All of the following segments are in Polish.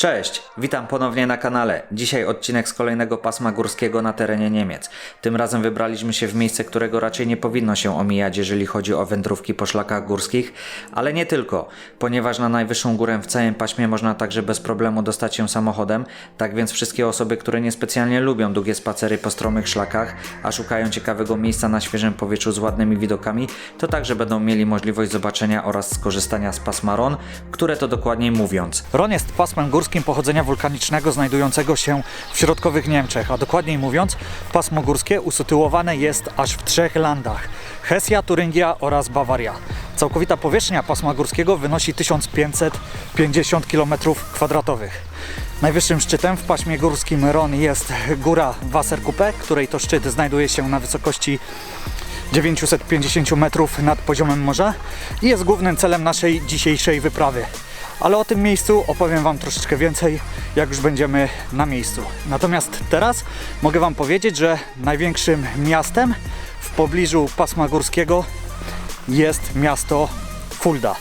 Cześć, witam ponownie na kanale. Dzisiaj odcinek z kolejnego pasma górskiego na terenie Niemiec. Tym razem wybraliśmy się w miejsce, którego raczej nie powinno się omijać, jeżeli chodzi o wędrówki po szlakach górskich, ale nie tylko, ponieważ na najwyższą górę w całym paśmie można także bez problemu dostać się samochodem, tak więc wszystkie osoby, które niespecjalnie lubią długie spacery po stromych szlakach, a szukają ciekawego miejsca na świeżym powietrzu z ładnymi widokami, to także będą mieli możliwość zobaczenia oraz skorzystania z pasma RON, które to dokładniej mówiąc. Ron jest pasmem górskim pochodzenia wulkanicznego znajdującego się w środkowych Niemczech, a dokładniej mówiąc, pasmo górskie usytuowane jest aż w trzech landach: Hesja, Turyngia oraz Bawaria. Całkowita powierzchnia pasma górskiego wynosi 1550 km2. Najwyższym szczytem w paśmie górskim Ron jest góra Wasserkuppe, której to szczyt znajduje się na wysokości 950 metrów nad poziomem morza i jest głównym celem naszej dzisiejszej wyprawy. Ale o tym miejscu opowiem Wam troszeczkę więcej, jak już będziemy na miejscu. Natomiast teraz mogę Wam powiedzieć, że największym miastem w pobliżu pasma górskiego jest miasto Fulda.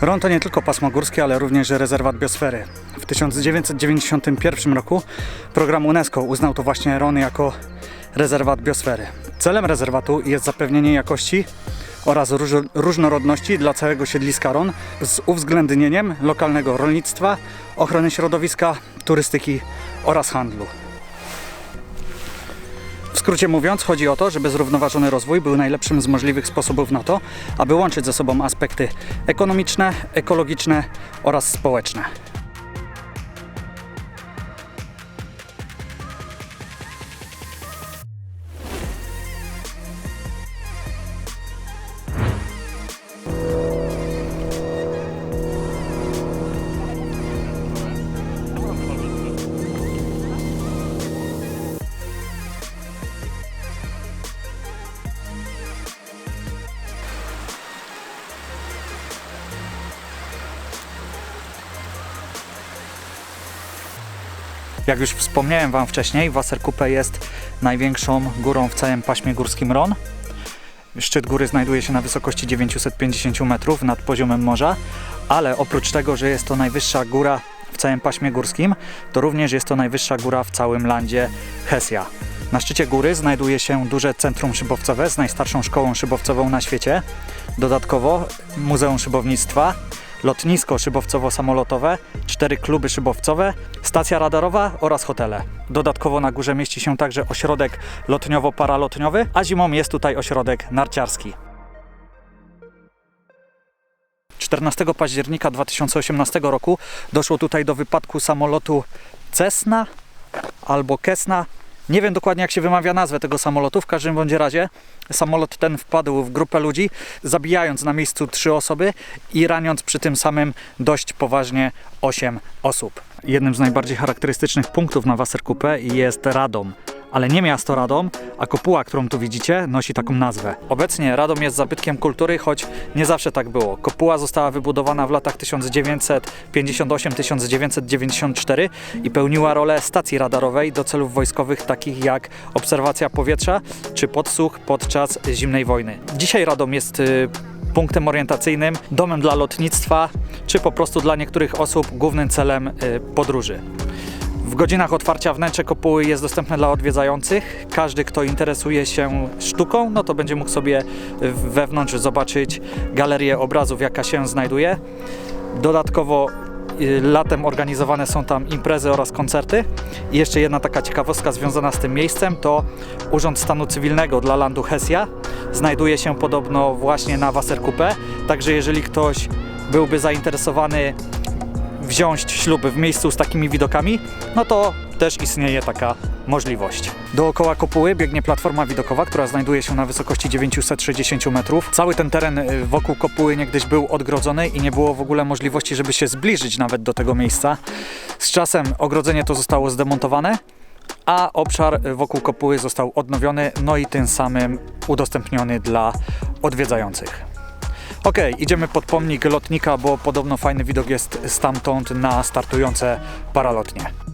Ron to nie tylko pasmo górskie, ale również rezerwat biosfery. W 1991 roku program UNESCO uznał to właśnie Ron jako rezerwat biosfery. Celem rezerwatu jest zapewnienie jakości oraz róż- różnorodności dla całego siedliska Ron z uwzględnieniem lokalnego rolnictwa, ochrony środowiska, turystyki oraz handlu. W skrócie mówiąc, chodzi o to, żeby zrównoważony rozwój był najlepszym z możliwych sposobów na to, aby łączyć ze sobą aspekty ekonomiczne, ekologiczne oraz społeczne. Jak już wspomniałem Wam wcześniej, Wasserkuppe jest największą górą w całym paśmie górskim Ron. Szczyt góry znajduje się na wysokości 950 metrów nad poziomem morza, ale oprócz tego, że jest to najwyższa góra w całym paśmie górskim, to również jest to najwyższa góra w całym landzie Hesja. Na szczycie góry znajduje się duże centrum szybowcowe z najstarszą szkołą szybowcową na świecie. Dodatkowo Muzeum Szybownictwa, lotnisko szybowcowo-samolotowe, cztery kluby szybowcowe, stacja radarowa oraz hotele. Dodatkowo na górze mieści się także ośrodek lotniowo-paralotniowy, a zimą jest tutaj ośrodek narciarski. 14 października 2018 roku doszło tutaj do wypadku samolotu Cessna albo Kesna. Nie wiem dokładnie jak się wymawia nazwę tego samolotu, w każdym bądź razie samolot ten wpadł w grupę ludzi, zabijając na miejscu trzy osoby i raniąc przy tym samym dość poważnie 8 osób. Jednym z najbardziej charakterystycznych punktów na Wasserkuppe jest Radom. Ale nie miasto Radom, a kopuła, którą tu widzicie, nosi taką nazwę. Obecnie Radom jest zabytkiem kultury, choć nie zawsze tak było. Kopuła została wybudowana w latach 1958-1994 i pełniła rolę stacji radarowej do celów wojskowych takich jak obserwacja powietrza czy podsłuch podczas zimnej wojny. Dzisiaj Radom jest y, punktem orientacyjnym, domem dla lotnictwa, czy po prostu dla niektórych osób głównym celem y, podróży. W godzinach otwarcia wnętrze kopuły jest dostępne dla odwiedzających. Każdy, kto interesuje się sztuką, no to będzie mógł sobie wewnątrz zobaczyć galerię obrazów, jaka się znajduje. Dodatkowo y, latem organizowane są tam imprezy oraz koncerty. I jeszcze jedna taka ciekawostka związana z tym miejscem to Urząd Stanu Cywilnego dla Landu Hesja. Znajduje się podobno właśnie na Wasserkuppe, także jeżeli ktoś byłby zainteresowany wziąć ślub w miejscu z takimi widokami, no to też istnieje taka możliwość. Dookoła kopuły biegnie platforma widokowa, która znajduje się na wysokości 960 metrów. Cały ten teren y, wokół kopuły niegdyś był odgrodzony i nie było w ogóle możliwości, żeby się zbliżyć nawet do tego miejsca. Z czasem ogrodzenie to zostało zdemontowane, a obszar wokół kopuły został odnowiony, no i tym samym udostępniony dla odwiedzających. Okej, idziemy pod pomnik lotnika, bo podobno fajny widok jest stamtąd na startujące paralotnie.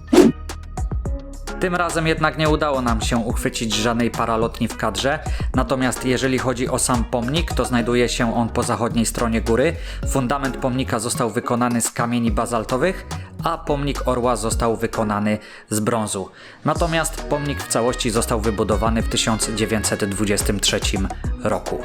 Tym razem jednak nie udało nam się uchwycić żadnej paralotni w kadrze, natomiast jeżeli chodzi o sam pomnik, to znajduje się on po zachodniej stronie góry. Fundament pomnika został wykonany z kamieni bazaltowych, a pomnik orła został wykonany z brązu. Natomiast pomnik w całości został wybudowany w 1923 roku.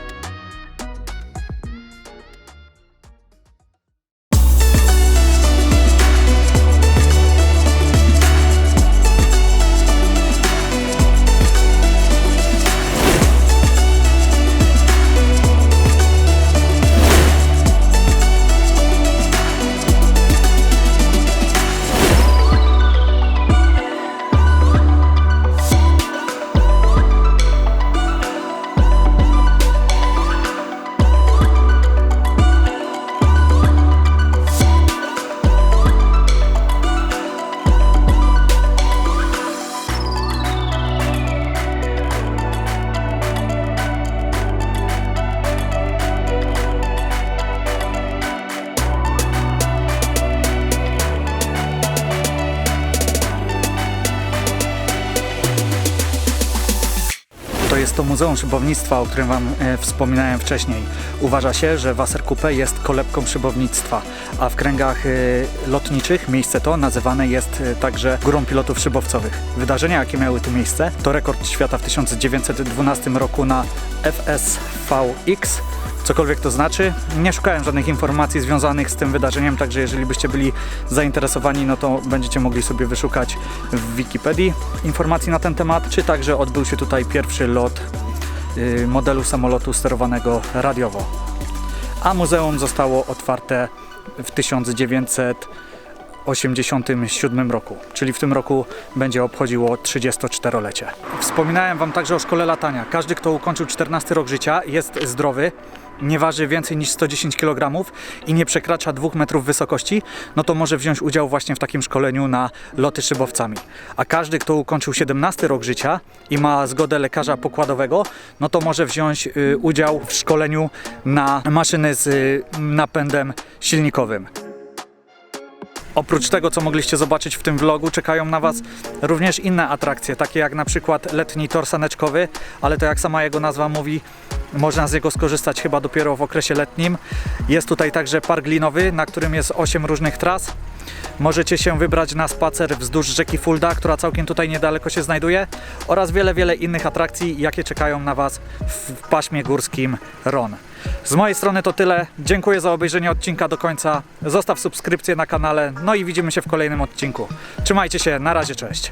Jest to Muzeum Szybownictwa, o którym Wam e, wspominałem wcześniej. Uważa się, że Wasserkuppe jest kolebką szybownictwa, a w kręgach e, lotniczych miejsce to nazywane jest e, także Górą Pilotów Szybowcowych. Wydarzenia, jakie miały tu miejsce, to rekord świata w 1912 roku na FSVX, cokolwiek to znaczy. Nie szukałem żadnych informacji związanych z tym wydarzeniem, także jeżeli byście byli zainteresowani, no to będziecie mogli sobie wyszukać w Wikipedii informacji na ten temat, czy także odbył się tutaj pierwszy lot y, modelu samolotu sterowanego radiowo. A muzeum zostało otwarte w 1987 roku, czyli w tym roku będzie obchodziło 34-lecie. Wspominałem Wam także o szkole latania. Każdy, kto ukończył 14 rok życia, jest zdrowy, nie waży więcej niż 110 kg i nie przekracza 2 metrów wysokości, no to może wziąć udział właśnie w takim szkoleniu na loty szybowcami. A każdy, kto ukończył 17 rok życia i ma zgodę lekarza pokładowego, no to może wziąć y, udział w szkoleniu na maszyny z y, napędem silnikowym. Oprócz tego, co mogliście zobaczyć w tym vlogu, czekają na Was również inne atrakcje, takie jak na przykład letni tor saneczkowy, ale to jak sama jego nazwa mówi, można z niego skorzystać chyba dopiero w okresie letnim. Jest tutaj także park linowy, na którym jest 8 różnych tras. Możecie się wybrać na spacer wzdłuż rzeki Fulda, która całkiem tutaj niedaleko się znajduje oraz wiele, wiele innych atrakcji, jakie czekają na Was w paśmie górskim Ron. Z mojej strony to tyle. Dziękuję za obejrzenie odcinka do końca. Zostaw subskrypcję na kanale, no i widzimy się w kolejnym odcinku. Trzymajcie się, na razie, cześć.